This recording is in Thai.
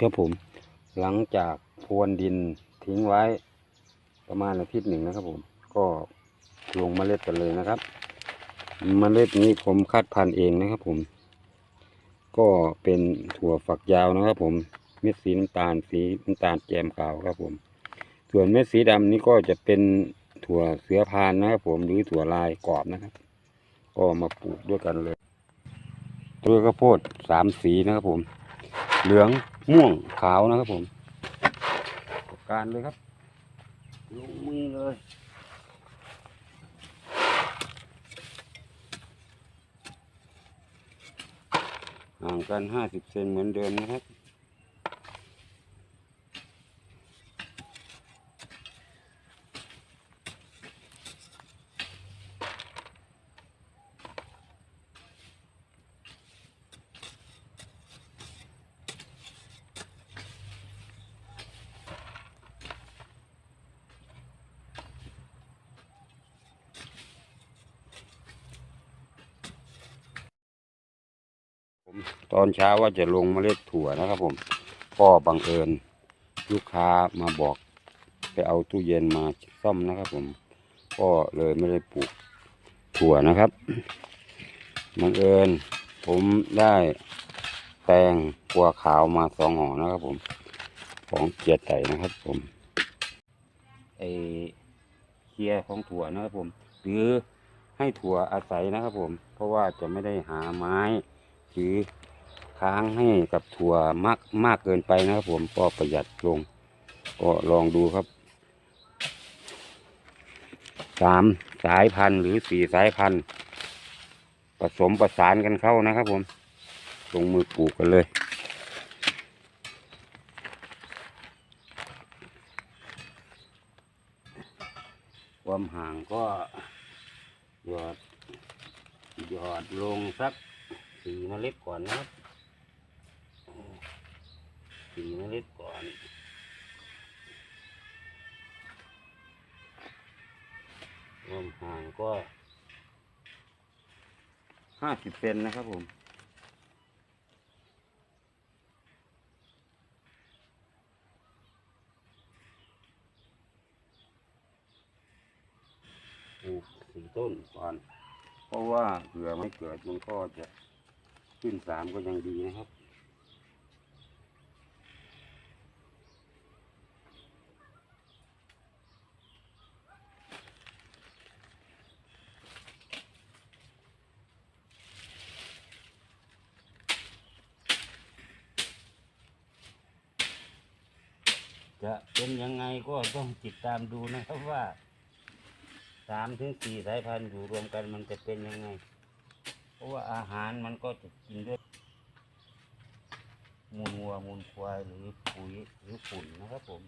ครับผม หลังจากพรวนดินทิ้งไว้ ประมาณอาทิตย์หนึ่งนะครับผม ก็ลงเมล็ดกันเลยนะครับเมล็ดนี้ผมคัดพันธุ์เองนะครับผม ก็เป็นถั่วฝักยาวนะครับผมเม็ดสีน้ำตาลสีน้ำตาลแจ่มขาวครับผม ส่วนเม็ดสีดำนี้ก็จะเป็นถั่วเสือพานนะครับผมหรือถั่วลายกรอบนะครับ ก็มาปลูกด้วยกันเลยต้นข้าวโพดสามสีนะครับผม เหลือง ม่วงขาวนะครับผมการเลยครับลงมือเลยห่างกันห้าสิบเซนเหมือนเดิมนะครับ ผม ตอนเช้าว่าจะลงเมล็ดถั่วนะครับผม ก็บังเอิญลูกค้ามาบอกไปเอาตู้เย็นมาซ่อมนะครับผม ก็เลยไม่ได้ปลูกถั่วนะครับ บังเอิญผมได้แตงกัวขาวมาสองห่อนะครับผม ของเกียรติไก่นะครับผมไอเคียร์ของถั่วนะครับผม หรือให้ถั่วอาศัยนะครับผม เพราะว่าจะไม่ได้หาไม้หรือ ค้างให้กับถั่วมากมากเกินไปนะครับผมก็ประหยัดลง ก็ลองดูครับสามสายพันธุ์หรือสี่สายพันธุ์ผสมประสานกันเข้านะครับผมลงมือปลูกกันเลย ความห่างก็หยอดหยอดลงสักสี่เมล็ดก่อนนะครับ สี่เมล็ดก่อนรวมห่างก็ห้าสิบเซนนะครับผมปลูกสี่ต้นก่อน เพราะว่าเผื่อไม่เกิดมันก็จะขึ้นสามก็ยังดีนะครับ จะเป็นยังไงก็ต้องติดตามดูนะครับว่าสามถึงสี่สายพันธุ์อยู่รวมกันมันจะเป็นยังไง เพราะว่าอาหารมันก็จะกินด้วย มูลวัวมูลควายหรือปุ๋ยหรือฝุ่นนะครับผม